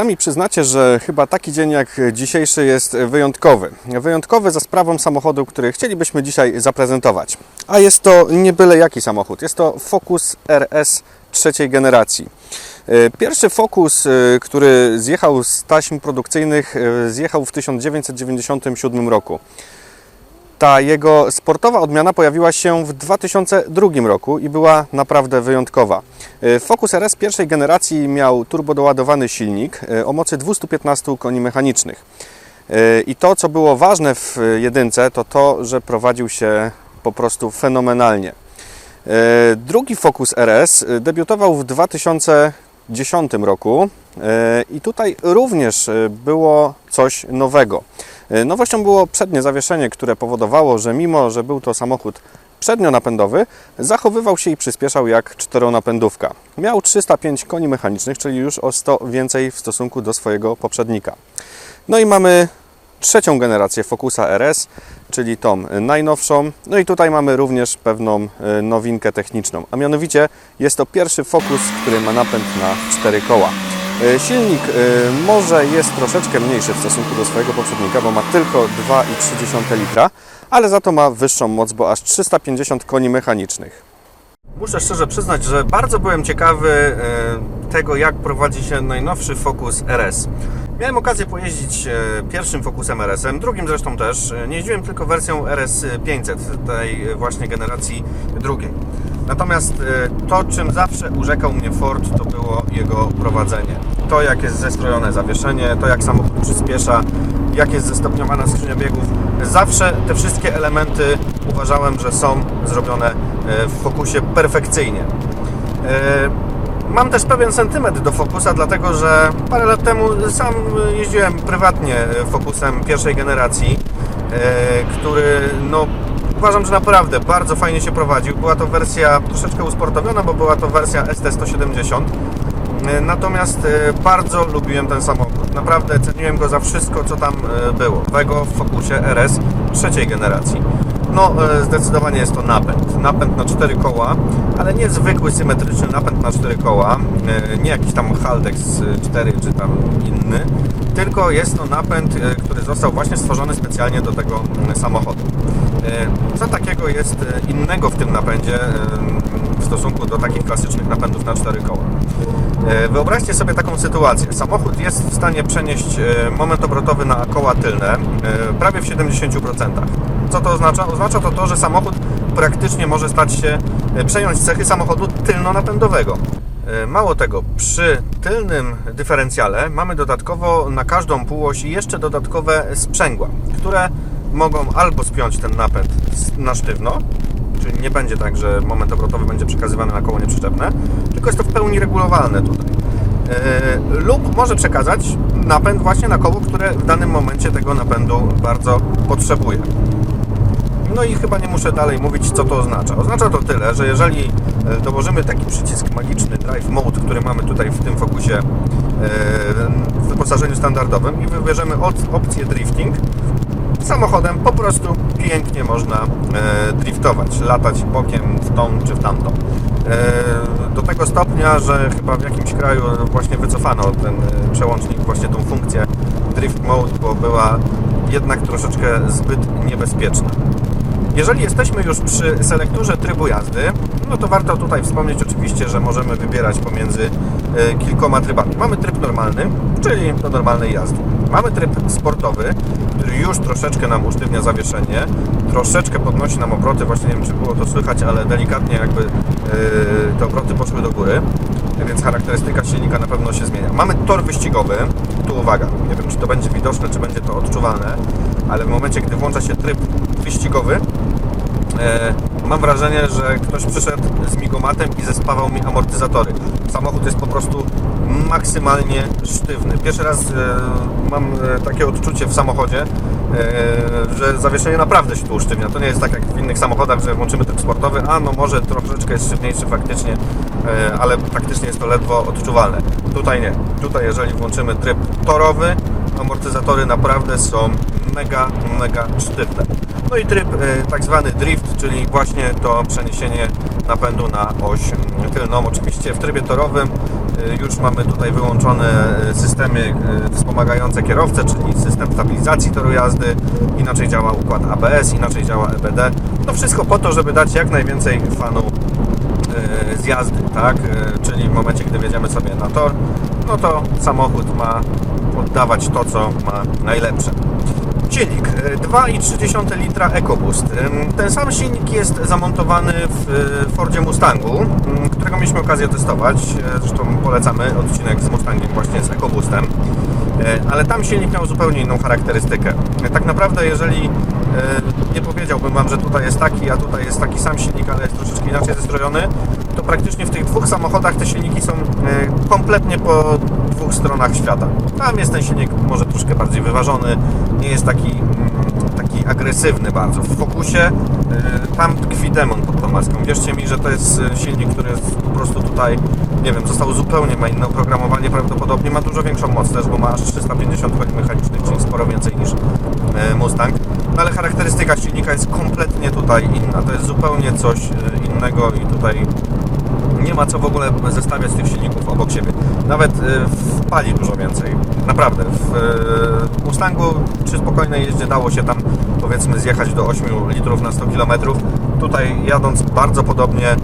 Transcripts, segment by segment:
Sami przyznacie, że chyba taki dzień jak dzisiejszy jest wyjątkowy. Wyjątkowy za sprawą samochodu, który chcielibyśmy dzisiaj zaprezentować. A jest to nie byle jaki samochód. Jest to Focus RS trzeciej generacji. E, Pierwszy Focus, e, który zjechał z taśm produkcyjnych, e, zjechał w 1997 roku. Ta jego sportowa odmiana pojawiła się w 2002 roku i była naprawdę wyjątkowa. E, Focus RS pierwszej generacji miał turbodoładowany silnik e, o mocy 215 koni mechanicznych. E, I to, co było ważne w jedynce, to to, że prowadził się po prostu fenomenalnie. Drugi Focus RS debiutował w 2010 roku i tutaj również było coś nowego. E, Nowością było przednie zawieszenie, które powodowało, że mimo, że był to samochód przednionapędowy, zachowywał się i przyspieszał jak czteronapędówka. Miał 305 koni mechanicznych, czyli już o 100 więcej w stosunku do swojego poprzednika. No i mamy trzecią generację Focusa RS, czyli tą najnowszą. No i tutaj mamy również pewną e, nowinkę techniczną, a mianowicie jest to pierwszy Focus, który ma napęd na cztery koła. E, Silnik e, może jest troszeczkę mniejszy w stosunku do swojego poprzednika, bo ma tylko 2,3 litra, ale za to ma wyższą moc, bo aż 350 koni mechanicznych. Muszę szczerze przyznać, że bardzo byłem ciekawy e, tego, jak prowadzi się najnowszy Focus RS. Miałem okazję pojeździć pierwszym Focusem RS-em, drugim zresztą też. Nie jeździłem tylko wersją RS 500, tej właśnie generacji drugiej. Natomiast e, to, czym zawsze urzekał mnie Ford, to było jego prowadzenie. To, jak jest zestrojone zawieszenie, to, jak samochód przyspiesza, jak jest zestopniowana skrzynia biegów. Zawsze te wszystkie elementy uważałem, że są zrobione e, w Focusie perfekcyjnie. E, Mam też pewien sentyment do Focusa, dlatego że parę lat temu sam jeździłem prywatnie Focusem pierwszej generacji, który no, uważam, że naprawdę bardzo fajnie się prowadził. Była to wersja troszeczkę usportowiona, bo była to wersja ST170. E, Natomiast e, bardzo lubiłem ten samochód. Naprawdę ceniłem go za wszystko, co tam e, było. Nowego w Focusie RS trzeciej generacji. No, e, zdecydowanie jest to napęd. Napęd na cztery koła, ale nie zwykły symetryczny napęd na cztery koła, e, nie jakiś tam Haldex 4 czy tam inny, tylko jest to napęd, e, który został właśnie stworzony specjalnie do tego mm, samochodu. E, Co takiego jest e, innego w tym napędzie e, w stosunku do takich klasycznych napędów na cztery koła? E, Wyobraźcie sobie taką sytuację. Samochód jest w stanie przenieść e, moment obrotowy na koła tylne e, prawie w 70%. Co to oznacza? Oznacza to to, że samochód praktycznie może stać się, przejąć cechy samochodu tylno-napędowego. Mało tego, przy tylnym dyferencjale mamy dodatkowo na każdą półoś jeszcze dodatkowe sprzęgła, które mogą albo spiąć ten napęd na sztywno, czyli nie będzie tak, że moment obrotowy będzie przekazywany na koło nieprzyczepne, tylko jest to w pełni regulowalne tutaj. E, lub może przekazać napęd właśnie na koło, które w danym momencie tego napędu bardzo potrzebuje. No i chyba nie muszę dalej mówić, co to oznacza. Oznacza to tyle, że jeżeli e, dołożymy taki przycisk magiczny Drive Mode, który mamy tutaj w tym fokusie e, w wyposażeniu standardowym i wybierzemy opcję drifting, samochodem po prostu pięknie można e, driftować, latać bokiem w tą czy w tamtą. E, do tego stopnia, że chyba w jakimś kraju właśnie wycofano ten e, przełącznik, właśnie tą funkcję drift mode, bo była jednak troszeczkę zbyt niebezpieczna. Jeżeli jesteśmy już przy selekturze trybu jazdy, no to warto tutaj wspomnieć oczywiście, że możemy wybierać pomiędzy e, kilkoma trybami. Mamy tryb normalny, czyli do normalnej jazdy. Mamy tryb sportowy, który już troszeczkę nam usztywnia zawieszenie, troszeczkę podnosi nam obroty, właśnie nie wiem czy było to słychać, ale delikatnie jakby e, te obroty poszły do góry, więc charakterystyka silnika na pewno się zmienia. Mamy tor wyścigowy, tu uwaga, nie wiem czy to będzie widoczne, czy będzie to odczuwalne, ale w momencie, gdy włącza się tryb wyścigowy, mam wrażenie, że ktoś przyszedł z migomatem i zespawał mi amortyzatory. Samochód jest po prostu maksymalnie sztywny. Pierwszy raz e, mam e, takie odczucie w samochodzie, e, że zawieszenie naprawdę się tu usztywnia. To nie jest tak jak w innych samochodach, że włączymy tryb sportowy, a no może troszeczkę jest sztywniejszy faktycznie, e, ale praktycznie jest to ledwo odczuwalne. Tutaj nie. Tutaj jeżeli włączymy tryb torowy, amortyzatory naprawdę są mega, mega sztywne. No i tryb e, tak zwany drift, czyli właśnie to przeniesienie napędu na oś mm, tylną. Oczywiście w trybie torowym y, już mamy tutaj wyłączone y, systemy y, wspomagające kierowcę, czyli system stabilizacji toru jazdy, inaczej działa układ ABS, inaczej działa EBD. To wszystko po to, żeby dać jak najwięcej fanu y, z jazdy, tak? Y, Czyli w momencie, gdy wjedziemy sobie na tor, no to samochód ma oddawać to, co ma najlepsze. Silnik y, 2,3 litra EcoBoost. Ten sam silnik jest zamontowany w y, Fordzie Mustangu, ym, którego mieliśmy okazję testować. Y, Zresztą polecamy odcinek z Mustangiem właśnie z EcoBoostem. Y, Ale tam silnik miał zupełnie inną charakterystykę. Y, Tak naprawdę, jeżeli nie powiedziałbym Wam, że tutaj jest taki, a tutaj jest taki sam silnik, ale jest troszeczkę inaczej zestrojony, to praktycznie w tych dwóch samochodach te silniki są kompletnie po dwóch stronach świata. Tam jest ten silnik może troszkę bardziej wyważony, nie jest taki, mm, agresywny bardzo. W fokusie y, tam tkwi demon pod tą maską. Wierzcie mi, że to jest y, silnik, który jest po prostu tutaj, nie wiem, został zupełnie, ma inne oprogramowanie, prawdopodobnie ma dużo większą moc też, bo ma aż 350 koni mechanicznych, czyli sporo więcej niż y, Mustang. No ale charakterystyka silnika jest kompletnie tutaj inna. To jest zupełnie coś innego i tutaj ma co w ogóle zestawiać tych silników obok siebie. Nawet y, w pali dużo więcej. Naprawdę. W y, Mustangu przy spokojnej jeździe dało się tam powiedzmy zjechać do 8 litrów na 100 km. Tutaj jadąc bardzo podobnie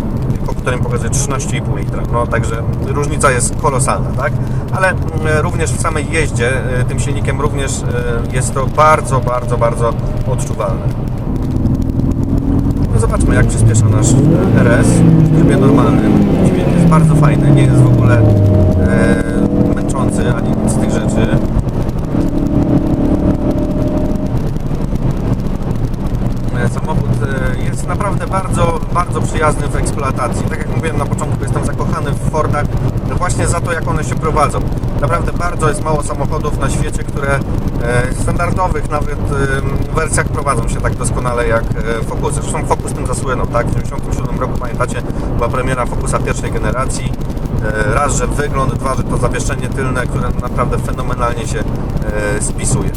po którym pokazuje 13,5 litra. No także różnica jest kolosalna, tak? Ale mm, również w samej jeździe y, tym silnikiem również y, jest to bardzo, bardzo, bardzo odczuwalne. Zobaczmy jak przyspiesza nasz RS w trybie normalnym. Dźwięk jest bardzo fajny, nie jest w ogóle e, męczący ani nic z tych rzeczy. E, Samochód e, jest naprawdę bardzo, bardzo przyjazny w eksploatacji. Tak jak mówiłem na początku, jestem zakochany w Fordach właśnie za to, jak one się prowadzą. Naprawdę bardzo jest mało samochodów na świecie, które e, standardowych nawet wersjach prowadzą się tak doskonale jak e, Focusy. Zresztą Focus tym zasłynął, tak? W 1997 roku, pamiętacie, była premiera Focusa pierwszej generacji. E, Raz, że wygląd, dwa, że to zawieszenie tylne, które naprawdę fenomenalnie się spisuje.